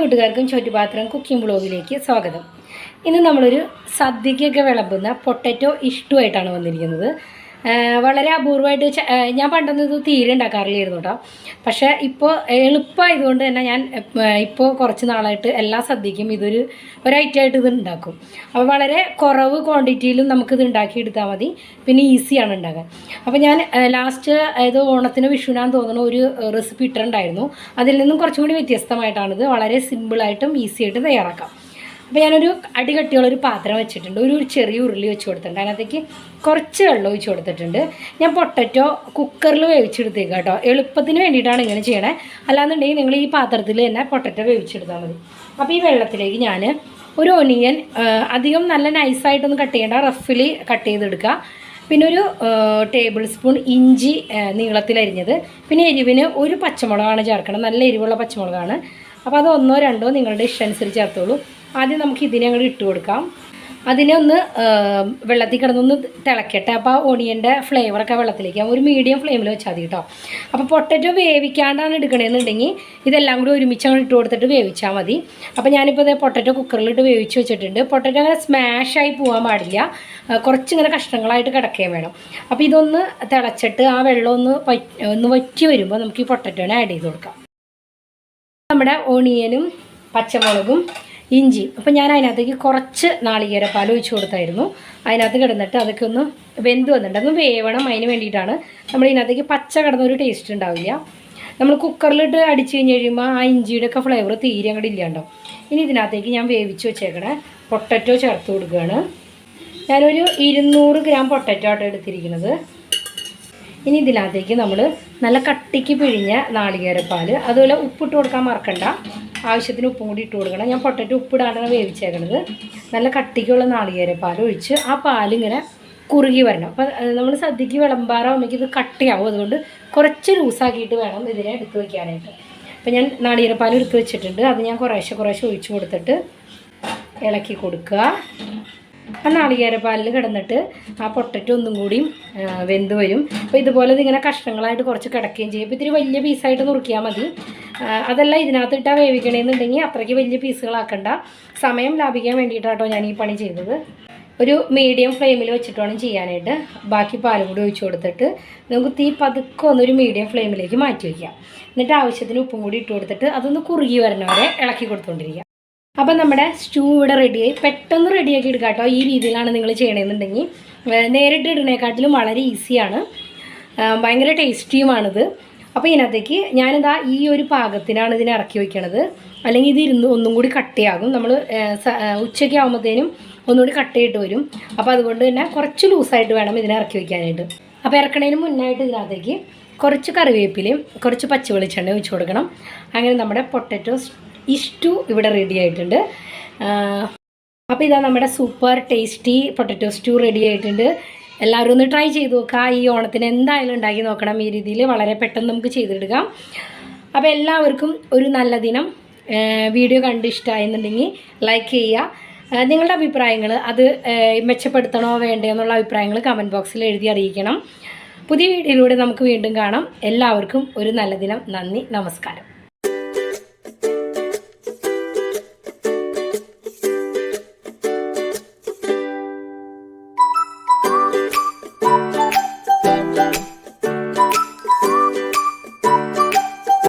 കൂട്ടുകാർക്കും ചോറ്റുപാത്രം കുക്കിംഗ് ബ്ലോഗിലേക്ക് സ്വാഗതം. ഇന്ന് നമ്മളൊരു സദ്യക്കൊക്കെ വിളമ്പുന്ന പൊട്ടറ്റോ ഇഷ്ടമായിട്ടാണ് വന്നിരിക്കുന്നത്. വളരെ അപൂർവമായിട്ട് ഞാൻ പണ്ടൊന്നും ഇത് തീരെ ഉണ്ടാക്കാറില്ലായിരുന്നു കേട്ടോ. പക്ഷേ ഇപ്പോൾ എളുപ്പമായതുകൊണ്ട് തന്നെ ഞാൻ ഇപ്പോൾ കുറച്ച് നാളായിട്ട് എല്ലാ സദ്യക്കും ഇതൊരു ഒരു item ആയിട്ട് ഇത് ഉണ്ടാക്കും. അപ്പോൾ വളരെ കുറവ് ക്വാണ്ടിറ്റിയിലും നമുക്കിത് ഉണ്ടാക്കിയെടുത്താൽ മതി. പിന്നെ ഈസിയാണ് ഉണ്ടാക്കാൻ. അപ്പോൾ ഞാൻ ലാസ്റ്റ് അതായത് ഓണത്തിന് വിഷുവിനാന്ന് തോന്നുന്ന ഒരു റെസിപ്പി ഇട്ടിട്ടുണ്ടായിരുന്നു. അതിൽ നിന്നും കുറച്ചും കൂടി വ്യത്യസ്തമായിട്ടാണിത്. വളരെ സിമ്പിളായിട്ടും ഈസിയായിട്ട് തയ്യാറാക്കാം. അപ്പോൾ ഞാനൊരു അടികട്ടിയുള്ളൊരു പാത്രം വെച്ചിട്ടുണ്ട്. ഒരു ചെറിയ ഉരുളി വെച്ച് കൊടുത്തിട്ടുണ്ട്. അതിനകത്തേക്ക് കുറച്ച് വെള്ളം ഒഴിച്ച് കൊടുത്തിട്ടുണ്ട്. ഞാൻ പൊട്ടറ്റോ കുക്കറിൽ വേവിച്ചെടുത്തേക്കാം കേട്ടോ. എളുപ്പത്തിന് വേണ്ടിയിട്ടാണ് ഇങ്ങനെ ചെയ്യണേ. അല്ലാന്നുണ്ടെങ്കിൽ നിങ്ങൾ ഈ പാത്രത്തിൽ തന്നെ പൊട്ടറ്റോ വേവിച്ചെടുത്താൽ മതി. അപ്പോൾ ഈ വെള്ളത്തിലേക്ക് ഞാൻ ഒരു ഒനിയൻ അധികം നല്ല നൈസായിട്ടൊന്നും കട്ട് ചെയ്യേണ്ട. റഫിൽ കട്ട് ചെയ്തെടുക്കുക. പിന്നെ ഒരു ടേബിൾ സ്പൂൺ ഇഞ്ചി നീളത്തിലരിഞ്ഞത് പിന്നെ എരിവിന് ഒരു പച്ചമുളകാണ് ചേർക്കണം. നല്ല എരിവുള്ള പച്ചമുളകാണ്. അപ്പോൾ അത് ഒന്നോ രണ്ടോ നിങ്ങളുടെ ഇഷ്ടം അനുസരിച്ച് ചേർത്തോളൂ. ആദ്യം നമുക്ക് ഇതിനെ അങ്ങോട്ട് ഇട്ട് കൊടുക്കാം. അതിനെ ഒന്ന് വെള്ളത്തിൽ കിടന്നൊന്ന് തിളക്കട്ടെ. അപ്പോൾ ആ ഓണിയന്റെ ഫ്ലേവറൊക്കെ വെള്ളത്തിലേക്ക്. ഒരു മീഡിയം ഫ്ലെയിമിൽ വെച്ചാൽ മതി കേട്ടോ അപ്പോൾ പൊട്ടറ്റോ വേവിക്കാണ്ടാണ് എടുക്കണമെന്നുണ്ടെങ്കിൽ ഇതെല്ലാം കൂടി ഒരുമിച്ച് അങ്ങോട്ട് ഇട്ട് കൊടുത്തിട്ട് വേവിച്ചാൽ മതി. അപ്പോൾ ഞാനിപ്പോൾ ഇതേ പൊട്ടറ്റോ കുക്കറിലിട്ട് വേവിച്ച് വെച്ചിട്ടുണ്ട്. പൊട്ടറ്റോ അങ്ങനെ സ്മാഷായി പോകാൻ പാടില്ല. കുറച്ച് കുറച്ചിങ്ങനെ കഷ്ണങ്ങളായിട്ട് കിടക്കുകയും വേണം. അപ്പോൾ ഇതൊന്ന് തിളച്ചിട്ട് ആ വെള്ളം ഒന്ന് ഒന്ന് വറ്റി വരുമ്പോൾ നമുക്ക് ഈ പൊട്ടറ്റോനെ ആഡ് ചെയ്ത് കൊടുക്കാം. നമ്മുടെ ഓണിയനും പച്ചമുളകും ഇഞ്ചിയും അപ്പം ഞാൻ അതിനകത്തേക്ക് കുറച്ച് നാളികേര പാൽ ഒഴിച്ചു കൊടുത്തായിരുന്നു. അതിനകത്ത് കിടന്നിട്ട് അതൊക്കെ ഒന്ന് വെന്ത് വന്നിട്ട് അതൊന്ന് വേവണം അതിന് വേണ്ടിയിട്ടാണ്. നമ്മൾ ഇതിനകത്തേക്ക് പച്ച കിടന്ന ഒരു ടേസ്റ്റ് ഉണ്ടാവില്ല. നമ്മൾ കുക്കറിലിട്ട് അടിച്ച് കഴിഞ്ഞ് കഴിയുമ്പോൾ ആ ഇഞ്ചിയുടെ ഒക്കെ ഫ്ലേവർ തീരെ അങ്ങോട്ട് ഇല്ലാണ്ടോ. ഇനി ഇതിനകത്തേക്ക് ഞാൻ വേവിച്ച് വെച്ചേക്കണേ. പൊട്ടറ്റോ ചേർത്ത് കൊടുക്കുകയാണ് ഞാനൊരു ഇരുന്നൂറ് ഗ്രാം പൊട്ടറ്റോ ആട്ടോ എടുത്തിരിക്കുന്നത്. ഇനി ഇതിനകത്തേക്ക് നമ്മൾ നല്ല കട്ടിക്ക് പിഴിഞ്ഞ നാളികേരപ്പാൽ അതുപോലെ ഉപ്പിട്ട് കൊടുക്കാൻ മറക്കണ്ട. ആവശ്യത്തിന് ഉപ്പും കൂടി ഇട്ട് കൊടുക്കണം. ഞാൻ പൊട്ടറ്റോ ഉപ്പിടാണ് വേവിച്ചേക്കണത്. നല്ല കട്ടിക്കുള്ള നാളികേര പാൽ ഒഴിച്ച് ആ പാലിങ്ങനെ കുറുകി വരണം. അപ്പം നമ്മൾ സദ്യക്ക് വിളമ്പാറാകുമ്പോഴേക്ക് ഇത് കട്ടിയാവും. അതുകൊണ്ട് കുറച്ച് ലൂസാക്കിയിട്ട് വേണം ഇതിനെ എടുത്ത് വയ്ക്കാനായിട്ട് അപ്പം ഞാൻ നാളികേരപ്പാൽ എടുത്ത് വെച്ചിട്ടുണ്ട്. അത് ഞാൻ കുറേശ്ശെ കുറേശ്ശെ ഒഴിച്ച് കൊടുത്തിട്ട് ഇളക്കി കൊടുക്കുക. ആ നാളികേര പാലിൽ കിടന്നിട്ട് ആ പൊട്ടറ്റ ഒന്നും കൂടിയും ആ, വെന്ത് വരും. അപ്പോൾ ഇതുപോലെ ഇതിങ്ങനെ കഷ്ണങ്ങളായിട്ട് കുറച്ച് കിടക്കുകയും ചെയ്യും. അപ്പോൾ ഇത്തിരി വലിയ പീസായിട്ട് നുറുക്കിയാൽ മതി. അതല്ല ഇതിനകത്ത് വേവിക്കണമെന്നുണ്ടെങ്കിൽ അത്രയ്ക്ക് വലിയ പീസുകളാക്കണ്ട. സമയം ലാഭിക്കാൻ വേണ്ടിയിട്ടാട്ടോ ഞാൻ ഈ പണി ചെയ്തത്. ഒരു മീഡിയം ഫ്ലെയിമിൽ വെച്ചിട്ട് വേണം ചെയ്യാനായിട്ട്. ബാക്കി പാലും കൂടി ഒഴിച്ചു കൊടുത്തിട്ട് നമുക്ക് തീ പതുക്കെ ഒന്നൊരു മീഡിയം ഫ്ലെയിമിലേക്ക് മാറ്റി വയ്ക്കാം. എന്നിട്ട് ആവശ്യത്തിന് ഉപ്പും കൂടി ഇട്ട് കൊടുത്തിട്ട് അതൊന്ന് കുറുകി വരണവരെ ഇളക്കി കൊടുത്തുകൊണ്ടിരിക്കുക അപ്പം നമ്മുടെ സ്റ്റൂ ഇവിടെ റെഡിയായി പെട്ടെന്ന് റെഡിയാക്കി എടുക്കാം കേട്ടോ. ഈ രീതിയിലാണ് നിങ്ങൾ ചെയ്യണമെന്നുണ്ടെങ്കിൽ നേരിട്ട് ഇടുന്നേക്കാട്ടിലും വളരെ ഈസിയാണ് ഭയങ്കര ടേസ്റ്റിയുമാണിത് അപ്പോൾ ഇതിനകത്തേക്ക് ഞാനിതാ ഈ ഒരു പാകത്തിനാണ് ഇതിനെ ഇറക്കി വയ്ക്കണത് അല്ലെങ്കിൽ ഇത് ഇരുന്ന് ഒന്നും കൂടി കട്ടിയാകും. നമ്മൾ ഉച്ചയ്ക്ക് ആകുമ്പോഴത്തേനും ഒന്നുകൂടി കട്ടയിട്ട് വരും. അപ്പോൾ അതുകൊണ്ട് തന്നെ കുറച്ച് ലൂസായിട്ട് വേണം ഇതിനെ ഇറക്കി വയ്ക്കാനായിട്ട് അപ്പോൾ ഇറക്കണതിന് മുന്നായിട്ട് ഇതിനകത്തേക്ക് കുറച്ച് കറിവേപ്പിലയും കുറച്ച് പച്ച വെളിച്ചെണ്ണ ഒഴിച്ച് കൊടുക്കണം. അങ്ങനെ നമ്മുടെ പൊട്ടറ്റോ ഇഷ്ടു ഇവിടെ റെഡി ആയിട്ടുണ്ട്. അപ്പോൾ ഇതാ നമ്മുടെ super tasty potato stew ready ആയിട്ടുണ്ട്. എല്ലാവരും ഒന്ന് ട്രൈ ചെയ്ത് നോക്കുക ഈ ഓണത്തിന് എന്തായാലും ഉണ്ടാക്കി നോക്കണം. ഈ രീതിയിൽ വളരെ പെട്ടെന്ന് നമുക്ക് ചെയ്തെടുക്കാം. അപ്പോൾ എല്ലാവർക്കും ഒരു നല്ല ദിനം. വീഡിയോ കണ്ട് ഇഷ്ടമായെന്നുണ്ടെങ്കിൽ ലൈക്ക് ചെയ്യുക. നിങ്ങളുടെ അഭിപ്രായങ്ങൾ അത് മെച്ചപ്പെടുത്തണോ വേണ്ടോ എന്നുള്ള അഭിപ്രായങ്ങൾ കമന്റ് ബോക്സിൽ എഴുതി അറിയിക്കണം. പുതിയ വീഡിയോയിലൂടെ നമുക്ക് വീണ്ടും കാണാം. എല്ലാവർക്കും ഒരു നല്ല ദിനം. നന്ദി. നമസ്കാരം. Thank you.